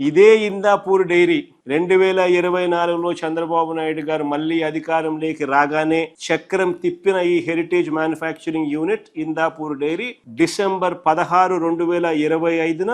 ఇదే ఇందాపూర్ డైరీ. రెండు వేల ఇరవై నాలుగులో చంద్రబాబు నాయుడు గారు మళ్ళీ అధికారంలోకి రాగానే చక్రం తిప్పిన ఈ Heritage manufacturing unit Indapur dairy December పదహారు రెండు వేల ఇరవై ఐదున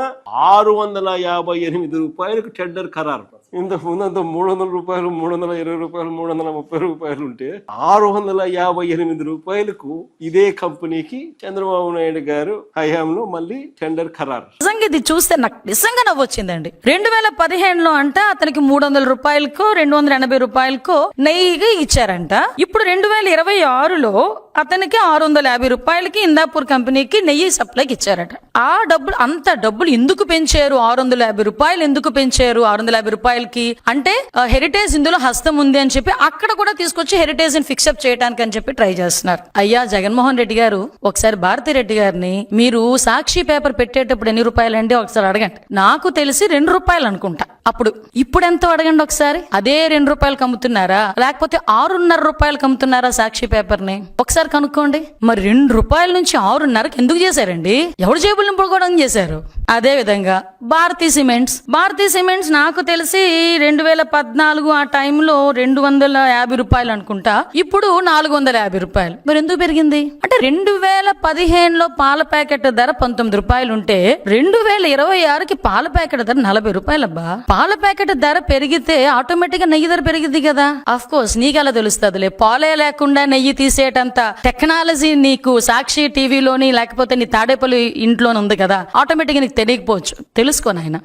ఆరు వందల యాభై ఎనిమిది రూపాయలకు టెండర్ ఖరారు. ఇంతకు ముందంత మూడు వందల రూపాయలు మూడు వందల ఇరవై రూపాయలు మూడు వందల ముప్పై రూపాయలు ఉంటే ఆరు వందల యాభై ఎనిమిది రూపాయలకు ఇదే కంపెనీకి చంద్రబాబు నాయుడు గారు హయాంలో మళ్ళీ టెండర్ ఖరారు. నిజంగా ఇది చూస్తే నాకు నిజంగా నవ్వొచ్చిందండి. రెండు వేల పదిహేనులో అంట అతనికి మూడు వందల రూపాయలకు రెండు వందల ఎనభై రూపాయలకు నెయ్యిగా ఇచ్చారంట. ఇప్పుడు రెండు వేల ఇరవై ఆరులో అతనికి ఆరు వందల యాభై రూపాయలకి ఇందాపూర్ కంపెనీకి నెయ్యి సప్లైకి ఇచ్చారట. ఆ డబ్బులు అంత డబ్బులు ఎందుకు పెంచారు? ఆరు వందల యాభై రూపాయలు ఎందుకు పెంచారు? ఆరు వందల యాభై రూపాయలు రూపాయలకి అంటే హెరిటేజ్ ఇందులో హస్తం ఉంది అని చెప్పి అక్కడ కూడా తీసుకొచ్చి హెరిటేజ్ని ఫిక్సప్ చేయడానికి అని చెప్పి ట్రై చేస్తున్నారు. అయ్యా జగన్మోహన్ రెడ్డి గారు ఒకసారి భారతి రెడ్డి గారిని మీరు సాక్షి పేపర్ పెట్టేటప్పుడు ఎన్ని రూపాయలండి? ఒకసారి అడగండి. నాకు తెలిసి రెండు రూపాయలు అనుకుంటా. అప్పుడు ఇప్పుడు ఎంతో అడగండి ఒకసారి? అదే రెండు రూపాయలకు అమ్ముతున్నారా లేకపోతే ఆరున్నర రూపాయలకు అమ్ముతున్నారా సాక్షి పేపర్ని ఒకసారి కనుక్కోండి. మరి రెండు రూపాయల నుంచి ఆరున్నరకి ఎందుకు చేశారండి? ఎవరు జేబులు నింపుకోవడం చేశారు? అదే విధంగా భారతీ సిమెంట్స్. భారతీ సిమెంట్స్ నాకు తెలిసి రెండు వేల పద్నాలుగు ఆ టైంలో రెండు వందల యాభై రూపాయలు అనుకుంటా. ఇప్పుడు నాలుగు వందల యాభై రూపాయలు. మరి ఎందుకు పెరిగింది? అంటే రెండు వేల పదిహేనులో పాల ప్యాకెట్ ధర పంతొమ్మిది రూపాయలు ఉంటే రెండు వేల ఇరవై ఆరుకి పాల ప్యాకెట్ ధర నలభై రూపాయలబ్బా. పాల ప్యాకెట్ ధర పెరిగితే ఆటోమేటిక్గా నెయ్యి ధర పెరిగిద్ది కదా. అఫ్ కోర్స్ నీకెలా తెలుస్తుందిలే. పాలే లేకుండా నెయ్యి తీసేటంత టెక్నాలజీ నీకు సాక్షి టీవీలోని లేకపోతే నీ తాడేపల్లి ఇంట్లోనే ఉంది కదా ఆటోమేటిక్ నీకు తెలియకపోవచ్చు. తెలుసుకో నాయన.